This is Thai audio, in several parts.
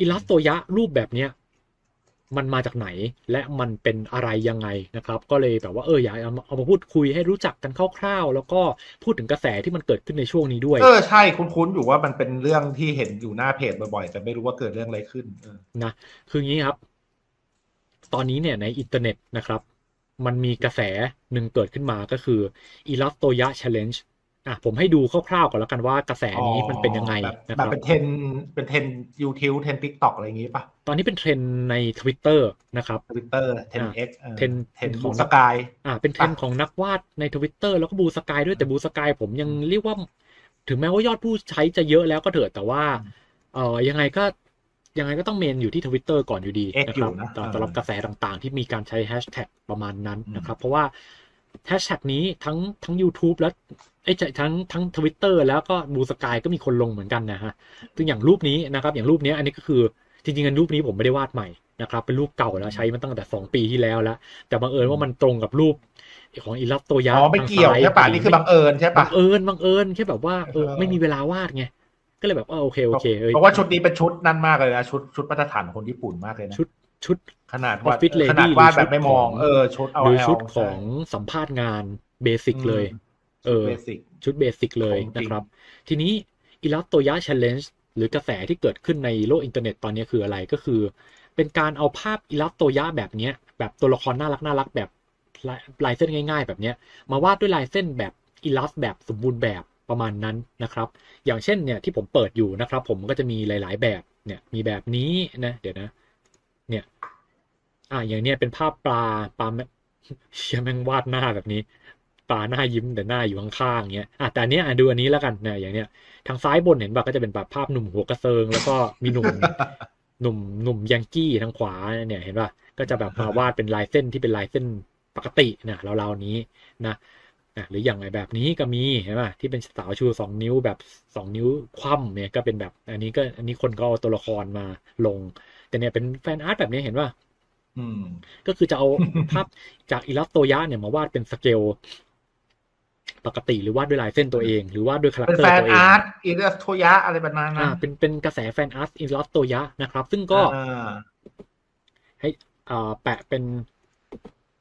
อิลัสโตยะรูปแบบเนี้ยมันมาจากไหนและมันเป็นอะไรยังไงนะครับ ก็เลยแบบว่าเอออยากเอามาเอามาพูดคุยให้รู้จักกันคร่าวๆ แล้วก็พูดถึงกระแสที่มันเกิดขึ้นในช่วงนี้ด้วย เออใช่คุ้นๆอยู่ว่ามันเป็นเรื่องที่เห็นอยู่หน้าเพจบ่อยๆ แต่ไม่รู้ว่าเกิดเรื่องอะไรขึ้นเออนะคืออย่างนี้ครับ ตอนนี้เนี่ยในอินเทอร์เน็ตนะครับ มันมีกระแสหนึ่งเกิดขึ้นมาก็คือ Illustoya Challenge อะผมให้ดูคร่าวๆก่อนแล้วกันว่ากระแสนี้มันเป็นยังไงแบบนะแบครับบเป็นเทรนเป็นเทรนยูทิวเทรนทิกตอกอะไรอย่างงี้ป่ะ ตอนนี้เป็นเทรนด์ใน Twitter นะครับทวิตเตอร์เทรนเอ็กเทรนเทรนขขอองงสกายอ่าเป็นเทรนด์ของนักวาดใน Twitter แล้วก็บูสกายด้วยแต่บูสกายผมยังเรียกว่า ถึงแม้ว่ายอดผู้ใช้จะเยอะแล้วก็เถอะแต่ว่าเอ่อยังไงก็ยังไงก็ต้องเมนอยู่ที่ Twitter ก่อนอยู่ดีเอ็กนะอครัยู่บนะสำหรับกระแสต่างๆ ที่มีการใช้แฮชแท็กประมาณนั้นอืมนะครับ เพราะว่าแฮชแท็กนี้ทั้งทั้ง YouTube และ ไอ้ยทั้งทั้งทวิตเตอร์แล้วก็บูสกายก็มีคนลงเหมือนกันนะฮะซึ่งอย่างรูปนี้นะครับ อย่างรูปนี้อันนี้ก็คือจริงๆอันรูปนี้ผมไม่ได้วาดใหม่นะครับเป็นรูปเก่าแล้วใช้มาตั้งแต่สองปีที่แล้วแล้ว แต่บังเอิญว่ามันตรงกับรูปของอิลัสโตยะอ๋อไม่เกี่ยวทางซ้าใช่ป่ะนี่คือบังเอิญใช่บัป่ะงเอิญบังเอิญแค่แบบว่าเออเออไม่มีเวลาวาดไงก็เลยแบบว่าโอเคโอเคเอ้ยเพราะว่าชุดนี้เป็นชุดนั่นมากเลยนะชุดชุดมาตรฐานของคนญี่ปุ่นมากเลยนะชุดชุดขนาดวาด Office Lady ขนาดวาดหรือชุดแบบไม่มองของเออชุดเอาหรือเอาชุดของสัมภาษณ์งานเบสิกเลย เออเบสิกชุดเบสิกเลยของจริงนะครับ ทีนี้ Illustoya Challenge หรือกระแสที่เกิดขึ้นในโลกอินเทอร์เน็ตตอนนี้คืออะไรก็คือ เป็นการเอาภาพ Illustoya แบบเนี้ย แบบตัวละครน่ารักน่ารักแบบลายลายเส้นง่าย ๆ แบบเนี้ย มาวาดด้วยลายเส้นแบบอิลัสแบบสมบูรณ์แบบประมาณนั้นนะครับ อย่างเช่นเนี่ยที่ผมเปิดอยู่นะครับ ผมก็จะมีหลาย ๆ แบบเนี่ยมีแบบนี้นะเดี๋ยวนะ เนี่ยอ่าอย่างเนี้ยเป็นภาพปลาปลาแม่เชี่ยแม่งวาดหน้าแบบนี้ ปลาหน้ายิ้มแต่หน้าอยู่ข้างๆเงี้ยอะแต่อันเนี้ยอะดูอันนี้แล้วกันเนี่ยอย่างเนี้ยทางซ้ายบนเห็นป่ะก็จะเป็นแบบภาพหนุ่มหัวกระเซิง แล้วก็มีหนุ่มหนุ่มหนุ่มยังกี้ทางขวาเนี่ยเห็นป่ะก็จะแบบมาวาดเป็นลายเส้นที่เป็นลายเส้นปกตินะเราๆนี้นะอะหรืออย่างไรแบบนี้ก็มีเห็นป่ะที่เป็นสาวชูสองนิ้วแบบสองนิ้วคว่ำเนี่ยก็เป็นแบบ อันนี้ก็อันนี้คนก็เอาตัวละครมาลง แต่เนี่ยเป็นแฟนอาร์ตแบบนี้เห็นป่ะอืมก็คือจะเอาภาพจากอิลัสโตยะเนี่ยมาวาดเป็นสเกล ปกติหรือวาดด้วยลายเส้นตัวเอง หรือวาดด้วยคาแรคเป็นเตอแฟร์นตัวเองอาร์ตอิเลสโทยะอะไรแบบนั้นอ่านะเป็นเป็นกระแสแฟนอาร์ตอิลัสโตยะนะครับ ซึ่งก็อ่าให้อ่าแปะเป็น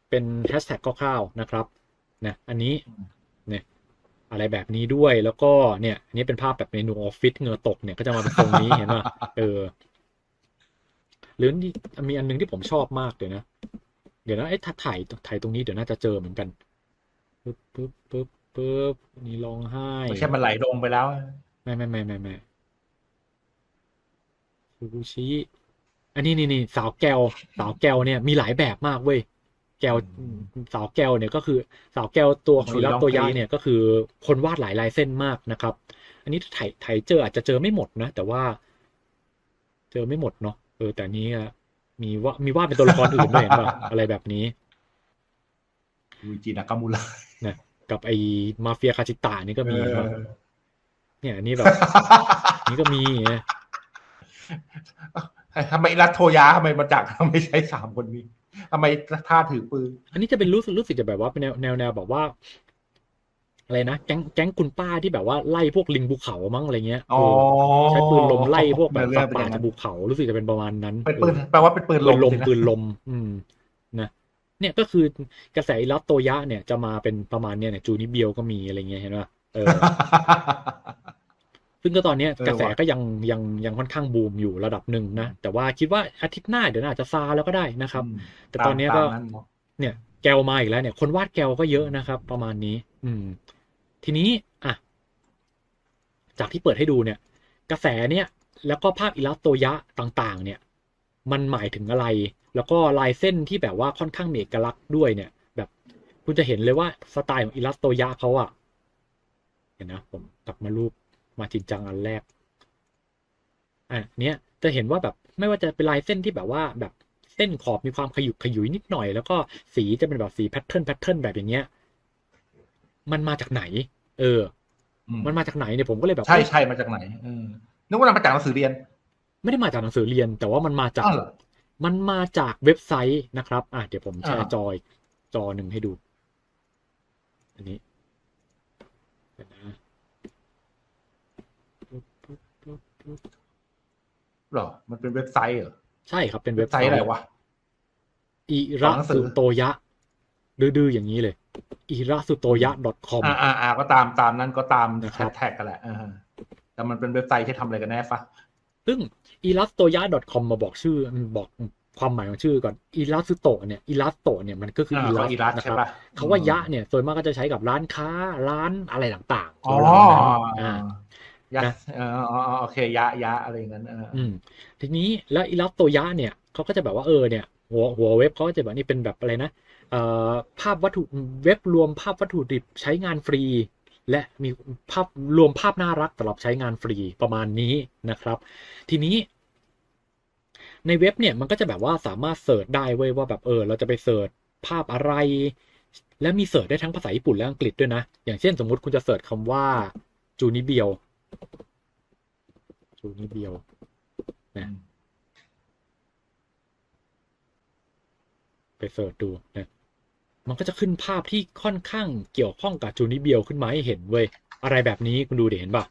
เป็นแฮชแท็กคร่าวๆนะครับนะอันนี้เนี่ยอะไรแบบนี้ด้วยแล้วก็เนี่ย อันนี้เป็นภาพแบบเมนูออฟฟิศเหงื่อตกเนี่ยก็จะมาเป็นตรงนี้เห็นป่ะเออหรือนี่มีอันหนึงที่ผมชอบมากเดี๋ยวนะ เดี๋ยวนะไอ้ยถ้าถ่ายถ่ายตรงนี้เดี๋ยวน่าจะเจอเหมือนกันปึ๊บปึ๊บปึ๊บ ปึ๊บนี่ร้องไห้ไม่ใช่มันไหลลงไปแล้ว ไม่ไม่ไม่ไม่ไม่ฟูกุชิอันนี้นี่นี่สาวแก้วสาวแก้วเนี่ยมีหลายแบบมากเว้ยแก้วอืมสาวแก้วเนี่ยก็คือ สาวแก้วตัวของชุอิยรัองโตยะคลีเนี่ยก็คือคนวาดหลายลายเส้นมากนะครับ อันนี้ถ้าถ่ายถ่ายเจออาจจะเจอไม่หมดนะ แต่ว่า เจอไม่หมดเนาะเออแต่อันนี้อะมีว่ามีวาดเป็นตัวละครอื่นด้วยเห็นป่ะอะไรแบบนี้ยูจินากามุระนะ กับไอ้มาเฟียคาชิตะนี่ก็มีเออป่ะเนี่ยอันนี้แบบนี่ก็มีนะทำไมรัตโทยะทำไมมาจากทำไมใช้สามคนนี้ทำไมท่าถือปืน อันนี้จะเป็นรู้สึกรู้สึกจะแบบว่าเป็นแนวแนวแนวแบบว่า อะไรนะแก๊งแก๊งคุณป้าที่แบบว่าไล่พวกลิงภูเขามั้งอะไรเงี้ยอ๋อเออใช้ปืนลมไล่พวกแบบเนื้อสัเรื่ตองว์เป็นอย่างนั้นป่าจากภูเขารู้สึกจะเป็นประมาณนั้นเป็นปืนออแปลว่าเป็นปืนลปืมนลมสินะปืนลม อืมนะ เนี่ยก็คือกระแสอิรัตโตยะเนี่ยจะมาเป็นประมาณเนี่ยเนี่ยจูนิเบียวก็มีอะไรเงี้ยเห็นป่ะเออ ซึ่งก็ตอนเนี้ยเออกระแสว่ะก็ยังยังยังค่อนข้างบูมอยู่ระดับหนึ่งนะ แต่ว่าคิดว่าอาทิตย์หน้าเดี๋ยวน่าจะซาแล้วก็ได้นะครับอืมแต่ตอนเนี้ยก็ามามเนาะเนี่ยแกวมาอีกแล้วเนี่ย คนวาดแกวก็เยอะนะครับ ประมาณนี้ อืม ทีนี้อะจากที่เปิดให้ดูเนี่ย กระแสเนี่ย แล้วก็ภาพอิลัสโตยะต่าง ๆ เนี่ย มันหมายถึงอะไร แล้วก็ลายเส้นที่แบบว่าค่อนข้างมีเอกลักษณ์ด้วยเนี่ย แบบคุณจะเห็นเลยว่าสไตล์ของอิลัสโตยะเขาอะเห็นนะผมกลับมารูปมาจริงจังอันแรกอะเนี้ยจะเห็นว่าแบบไม่ว่าจะเป็นลายเส้นที่แบบว่าแบบเส้นขอบมีความขยุกขยุยนิดหน่อย แล้วก็สีจะเป็นแบบสีแพทเทิร์นแพทเทิร์นแบบอย่างเงี้ย มันมาจากไหน เอออืมมันมาจากไหนเนี่ยผมก็เลยแบบ ใช่เอ้ยใช่มาจากไหนเออนึกว่ามาจากหนังสือเรียน ไม่ได้มาจากหนังสือเรียน แต่ว่ามันมาจากอ้าวเหรอมันมาจากเว็บไซต์นะครับ อะเดี๋ยวผมแชร์อ่าจอยจอหนึ่งให้ดู อันนี้เดี๋ยวนะปึ๊บปึ๊บปึ๊บปึ๊บหรอ มันเป็นเว็บไซต์เหรอ ใช่ครับเป็นเว็เว็บบไซต์อะไรวะ อิระหนังสืสุอโตยะ ดื้อๆอย่างนี้เลย อิระสุโตยะ .com อ่าอ่าอ่าก็ตามตามนั้นก็ตามนะครับแท็กกันแหละอ่าฮะแต่มันเป็นเว็บไซต์ที่ทำอะไรกันแน่ฟะ ซึ่ง illustoya.com มาบอกชื่อบอกความหมายของชื่อก่อน illusto เนี่ย illusto เนี่ยมันก็คืออ่า illust ก็อีรัสนะคใช่รับปะคาว่ายะเนี่ยส่วนมากก็จะใช้กับร้านค้าร้านอะไรต่างๆอ๋อประมาณนั้นอ่ายะนะเอออ๋ออ๋อโอเคยะยะอะไรอย่างนั้นเออออืมทีนี้แล้วอิลัสโตยะเนี่ยเขาก็จะแบบว่าเออเนี่ย หัวหัวเว็บเขาก็จะแบบนี่เป็นแบบอะไรนะเอ่อภาพวัตถุเว็บรวมภาพวัตถุดิบใช้งานฟรี และมีภาพรวมภาพน่ารักสำหรับใช้งานฟรีประมาณนี้นะครับ ทีนี้ ในเว็บเนี่ยมันก็จะแบบว่าสามารถเสิร์ชได้เว้ยว่าแบบเออเราจะไปเสิร์ชภาพอะไร และมีเสิร์ชได้ทั้งภาษาญี่ปุ่นและอังกฤษด้วยนะ อย่างเช่นสมมุติคุณจะเสิร์ชคำว่าจูนิเบียวจูนิเบียวนะไปเสิร์ชดูนะ มันก็จะขึ้นภาพที่ค่อนข้างเกี่ยวข้องกับจูนิเบียวขึ้นมาให้เห็นเว้ย อะไรแบบนี้คุณดูเดี๋ยวเห็นป่ะ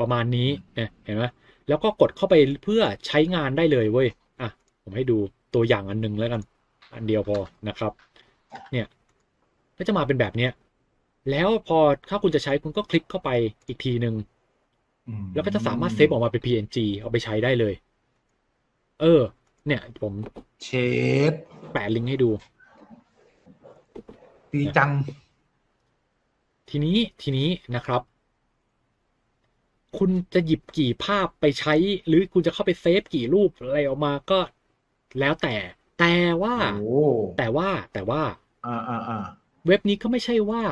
ประมาณนี้เนี่ยเห็นไหมแล้วก็กดเข้าไปเพื่อใช้งานได้เลยเว้ย อะ ผมให้ดูตัวอย่างอันหนึงแล้วกัน อันเดียวพอนะครับ เนี่ยก็จะมาเป็นแบบเนี้ย แล้วพอถ้าคุณจะใช้คุณก็คลิกเข้าไปอีกทีหนึ่งอืมแล้วก็จะสามารถเซฟออกมาเป็น PNG เอาไปใช้ได้เลย เออ เนี่ย ผม เชดแปะลิงก์ให้ดู ดีจัง ทีนี้ทีนี้นะครับ คุณจะหยิบกี่ภาพไปใช้ หรือคุณจะเข้าไปเซฟกี่รูปอะไรออกมาก็แล้วแต่ แต่ว่าโอ้แต่ว่าแต่ว่าอ่าอ่าอ่าเว็บนี้ก็ไม่ใช่ว่า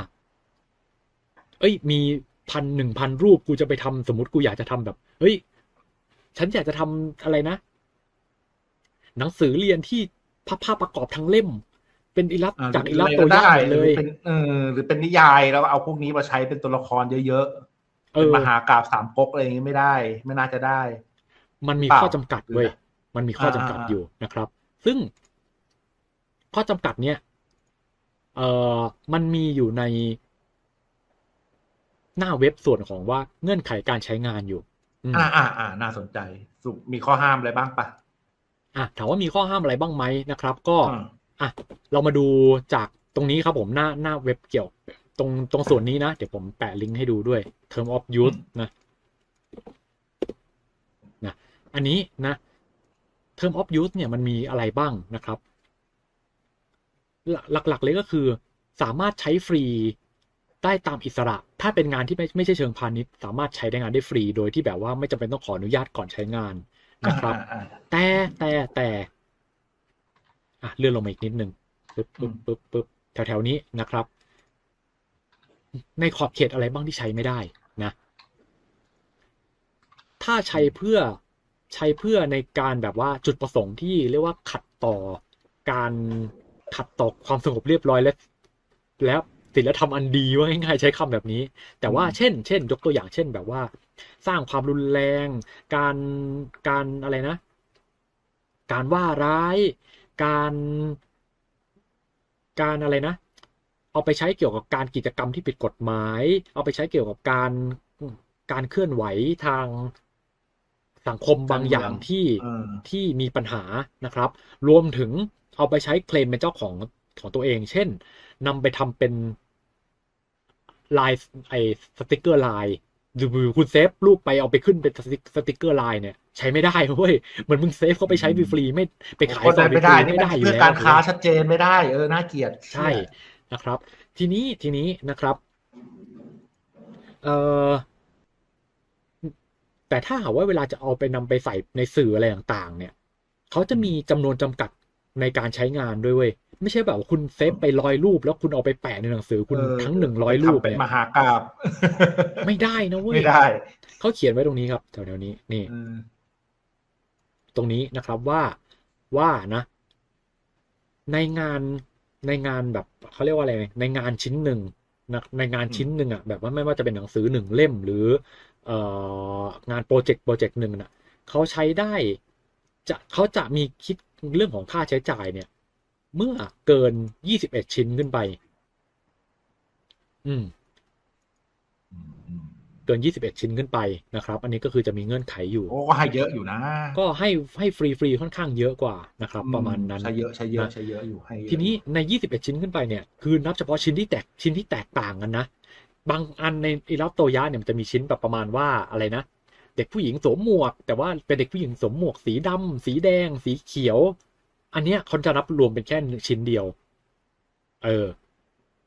เอ้ย มีพันหนึ่งพันรูปกูจะไปทำสมมติกูอยากจะทำแบบ เฮ้ย ฉันอยากจะทำอะไรนะหนังสือเรียนที่ภาพภาพประกอบทั้งเล่ม เป็นอิลัสอ่าจากอิหลัสรืตัวอะไรอย่างก็หมดเลยหรือเป็นเออหรือเป็นนิยายแล้วเอาพวกนี้มาใช้เป็นตัวละครเยอะๆเอเป็นอมหากาบสามก๊กอะไรอย่างงี้ไม่ได้ ไม่น่าจะได้ มันมีเปล่าข้อจำกัดเว้ยหรือมันมีข้อจำกัดอ่าอยู่นะครับ ซึ่งข้อจำกัดเนี้ยเอ่อมันมีอยู่ในหน้าเว็บส่วนของว่าเงื่อนไขการใช้งานอยู่อืมอ่าอ่าอ่าน่าสนใจสุมีข้อห้ามอะไรบ้างปะอะถามว่ามีข้อห้ามอะไรบ้างไหมนะครับ ก็ อ่าอะเรามาดูจากตรงนี้ครับผมหน้าหน้าเว็บเกี่ยว ตรงตรงส่วนนี้นะ เดี๋ยวผมแปะลิงก์ให้ดูด้วย term of use นะนะอันนี้นะ term of use เนี่ยมันมีอะไรบ้างนะครับ หลักๆเลยก็คือสามารถใช้ฟรีได้ตามอิสระ ถ้าเป็นงานที่ไม่ไม่ใช่เชิงพาณิชย์ สามารถใช้ได้งานได้ฟรี โดยที่แบบว่าไม่จำเป็นต้องขออนุญาตก่อนใช้งานนะครับอ่าอ่าแต่แต่แต่ อะเลื่อนลงมาอีกนิดนึงปึ๊บปึ๊บปึ๊บปึ๊บแถวแถวๆนี้นะครับ ในขอบเขตอะไรบ้างที่ใช้ไม่ได้นะ ถ้าใช้เพื่อใช้เพื่อในการแบบว่าจุดประสงค์ที่เรียกว่าขัดต่อการขัดต่อความสงบเรียบร้อยและแล้วศีลธรรมอันดีว่าง่ายๆใช้คำแบบนี้ แต่ว่าเช่น เช่น ยกตัวอย่างเช่นแบบว่า สร้างความรุนแรง การการอะไรนะ การว่าร้าย การการอะไรนะ เอาไปใช้เกี่ยวกับการกิจกรรมที่ผิดกฎหมาย เอาไปใช้เกี่ยวกับการการเคลื่อนไหวทางสังคมบางอย่างที่เออที่มีปัญหานะครับ รวมถึงเอาไปใช้เคลมเป็นเจ้าของของตัวเอง เช่นนำไปทำเป็นลายไอสติกเกอร์ลายหรือคุณเซฟรูปไปเอาไปขึ้นเป็นสติกสติกเกอร์ลายเนี่ย ใช้ไม่ได้เว้ยเหมือนมึงเซฟเขาไปใช้ฟรีๆไม่ไปขายคนต่เดิอนไม่ได้ฟรีๆนี่ไม่มันได้อยู่เพื่อแล้วการค้าชัดเจนไม่ได้เออน่าเกลียดใช่นะครับ ทีนี้ทีนี้นะครับเอ่อแต่ถ้าหากว่าเวลาจะเอาไปนำไปใส่ในสื่ออะไรต่างๆ เนี่ยเขาจะมีจำนวนจำกัดในการใช้งานด้วยเว้ยไม่ใช่แบบว่าคุณเซฟไปร้อยรูป แล้วคุณเอาไปแปะในหนังสือคุณเออทั้งหนึ่งร้อยรูปทำเป็นเนี่ยมหากาบไม่ได้นะเว้ยไม่ได้เขาเขียนไว้ตรงนี้ครับแถวๆนี้นี่เออ ตรงนี้นะครับว่าว่านะในงานในงานแบบเขาเรียกว่าอะไรในงานชิ้นหนึ่งนะในงานชิ้นหนึ่งอะแบบว่าไม่ว่าจะเป็นหนังสือหนึ่งเล่มหรือเอ่องานโปรเจกต์โปรเจกต์หนึ่งน่ะเขาใช้ได้จะเขาจะมีคิดเรื่องของค่าใช้จ่ายเนี่ย เมื่อเกินยี่สิบเอ็ดชิ้นขึ้นไป อืมอืมอืม เกิน 21 ชิ้นขึ้นไปนะครับ อันนี้ก็คือจะมีเงื่อนไขอยู่ โอ้ก็ให้เยอะอยู่นะ ก็ให้ให้ฟรีฟรีๆค่อนข้างเยอะกว่านะครับ ประมาณนั้นใช้เยอะใช้เยอะนะใช้เยอะอยู่ให้เยอะทีนี้ใน 21 ชิ้นขึ้นไปเนี่ยคือนับเฉพาะชิ้นที่แตกชิ้นที่แตกต่างกันนะ บางอันในอิรัตโตยะเนี่ยมันจะมีชิ้นแบบประมาณว่าอะไรนะ เด็กผู้หญิงสวมหมวก แต่ว่าเป็นเด็กผู้หญิงสวมหมวกสีดำสีแดง สีเขียว อันเนี้ยเขาจะนับรวมเป็นแค่ชิ้นเดียว เออ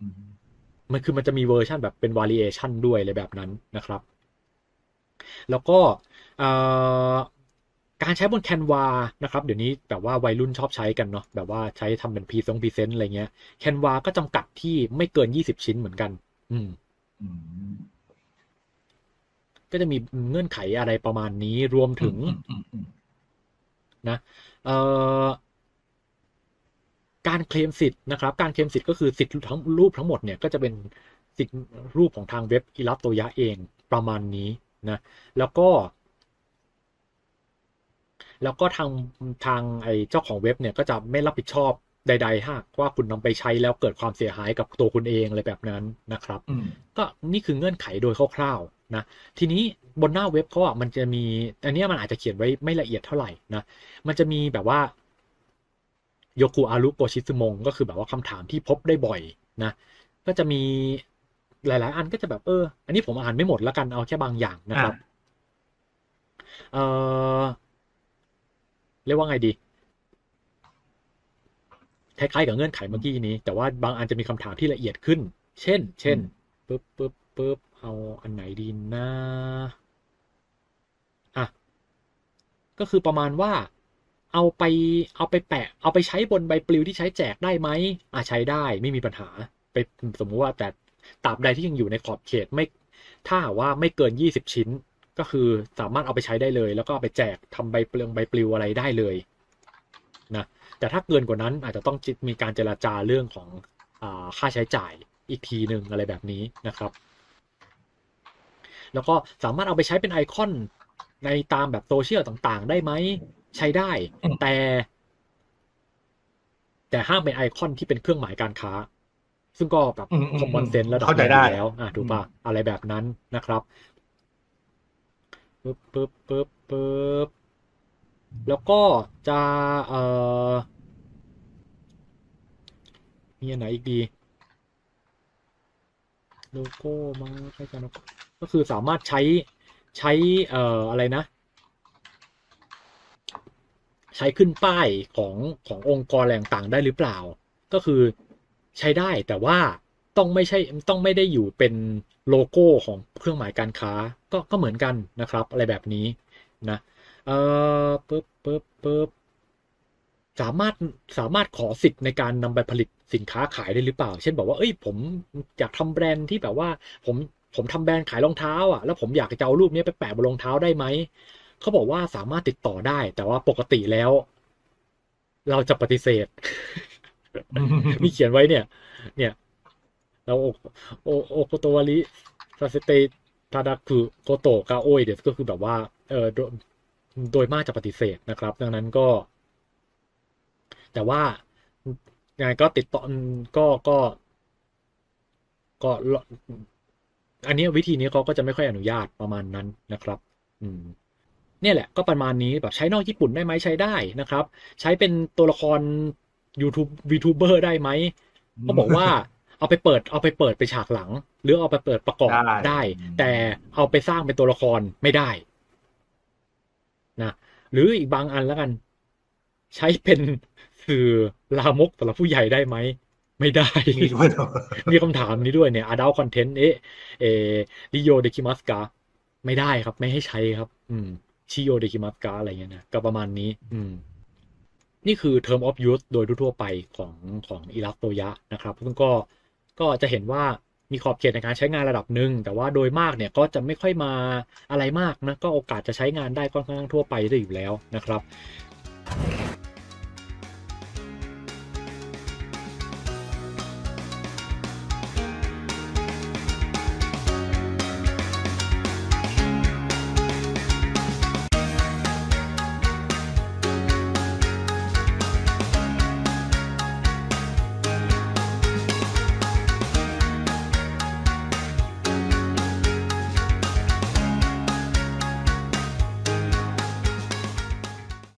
อื มมันคือมันจะมีเวอร์ชันแบบเป็น variation ด้วยอะไรแบบนั้นนะครับ แล้วก็เอ่อการใช้บนแคนวานะครับ เดี๋ยวนี้แบบว่าวัยรุ่นชอบใช้กันเนาะแบบว่าใช้ทำเป็นพรีซงพรีเซนต์อะไรเงี้ยแคนวาก็จำกัดที่ไม่เกิน20ชิ้นเหมือนกันอืมอืมก็จะมีเงื่อนไขอะไรประมาณนี้รวมถึงอืมอืมนะเอ่อ การเคลมสิทธิ์นะครับ การเคลมสิทธิ์ก็คือสิทธิ์ทั้งรูปทั้งหมดเนี่ยก็จะเป็นสิทธิ์รูปของทางเว็บอิลัตโตยะเองประมาณนี้นะแล้วก็ แล้วก็ทางทางไอ้เจ้าของเว็บเนี่ยก็จะไม่รับผิดชอบใดๆหากว่าคุณนำไปใช้แล้วเกิดความเสียหายกับตัวคุณเองอะไรแบบนั้นนะครับอืมก็นี่คือเงื่อนไขโดยคร่าวๆนะ ทีนี้บนหน้าเว็บเขาอะมันจะมี อันเนี้ยมันอาจจะเขียนไว้ไม่ละเอียดเท่าไหร่นะ มันจะมีแบบว่า โยกุอารุโกชิซึมงก็คือแบบว่าคำถามที่พบได้บ่อยนะ ก็จะมีหลาย ๆ อันก็จะแบบเออ อันนี้ผมอ่านไม่หมดแล้วกันเอาแค่บางอย่างนะครับเออเรียกว่าไงดีคล้าย ๆ กับเงื่อนไขเมื่อกี้นี้ แต่ว่าบางอันจะมีคำถามที่ละเอียดขึ้น เช่น เช่นปึ๊บปึ๊บปึ๊บเอาอันไหนดีนะอะก็คือประมาณว่า เอาไปเอาไปแปะ เอาไปใช้บนใบปลิวที่ใช้แจกได้ไหมอะใช้ได้ไม่มีปัญหา ไปสมมุติว่าแต่ตราบใดที่ยังอยู่ในขอบเขตไม่ ถ้าว่าไม่เกิน 20 ชิ้น ก็คือสามารถเอาไปใช้ได้เลย แล้วก็ไปแจกทำใบเปลืองใบปลิวอะไรได้เลยนะแต่ถ้าเกินกว่านั้นอาจจะต้องมีการเจราจาเรื่องของอค่าใช้จ่ายอีกทีหนึ่งอะไรแบบนี้นะครับ แล้วก็สามารถเอาไปใช้เป็นไอคอนในตามแบบโซเชียลต่างๆ ได้ไหม ใช้ได้ แต่ แต่ห้ามเป็นไอคอนที่เป็นเครื่องหมายการค้า ซึ่งก็แบบอืมอืมคอมมอนเซนส์ระดับเข้าใจหนึ่งได้อยู่แล้ว อะถูกปะอะไรแบบนั้นนะครับปึ๊บปึ๊บปึ๊บปึ๊บแล้วก็จะเอ่อมีอันไหนอีกดีโลโก้มาใกล้กันโลโก้ก็คือสามารถใช้ใช้เอ่ออะไรนะ ใช้ขึ้นป้ายของขององค์กรแรงต่างได้หรือเปล่า ก็คือใช้ได้แต่ว่าต้องไม่ใช่ต้องไม่ได้อยู่เป็นโลโก้ของเครื่องหมายการค้าก็ก็เหมือนกันนะครับ อะไรแบบนี้นะเออปึ๊บปึ๊บปึ๊บสามารถสามารถขอสิทธิ์ในการนำไปผลิตสินค้าขายได้หรือเปล่า เช่นบอกว่าเอ้ยผมอยากทำแบรนด์ที่แบบว่าผมผมทำแบรนด์ขายรองเท้าอะแล้วผมอยากจะเอารูปนี้ไปแปะบนรองเท้าได้ไหม เขาบอกว่าสามารถติดต่อได้ แต่ว่าปกติแล้ว เราจะปฏิเสธ มีเขียนไว้เนี่ย เนี่ย เราโอโอโอโกโตวาริซาเซเตทาดาคุโกโตกาโอยเดี๋ยวก็คือแบบว่าเออโดยโดยมากจะปฏิเสธนะครับ ดังนั้นก็ แต่ว่ายังไงก็ติดต่อก็ก็ก็อันนี้วิธีนี้เขาก็จะไม่ค่อยอนุญาตประมาณนั้นนะครับ อืม เนี่ยแหละก็ประมาณนี้แบบใช้นอกญี่ปุ่นได้ไหมใช้ได้นะครับ ใช้เป็นตัวละคร YouTube VTuber ได้ไหมเขาบอกว่าเอาไปเปิดเอาไปเปิดไปฉากหลัง หรือเอาไปเปิดประกอบได้ได้ แต่เอาไปสร้างเป็นตัวละครไม่ได้นะหรืออีกบางอันแล้วกัน ใช้เป็นสื่อลามกสำหรับผู้ใหญ่ได้ไหมไม่ได้ มีด้วยเหรอมีคำถามนี้ด้วยเนี่ย adult content เอ๊ะเอริโยเดคิมัสกาไม่ได้ครับ ไม่ให้ใช้ครับ อืม ชิโยเดคิมัสกาอะไรเงี้ยนะก็ประมาณนี้ อืม นี่คือ term of use โดยทั่วๆไปของของอิรัตโตยะนะครับซึ่งก็ก็จะเห็นว่ามีขอบเขตในการใช้งานระดับหนึ่ง แต่ว่าโดยมากเนี่ยก็จะไม่ค่อยมาอะไรมากนะ ก็โอกาสจะใช้งานได้ค่อนข้างทั่วไปได้อยู่แล้วนะครับ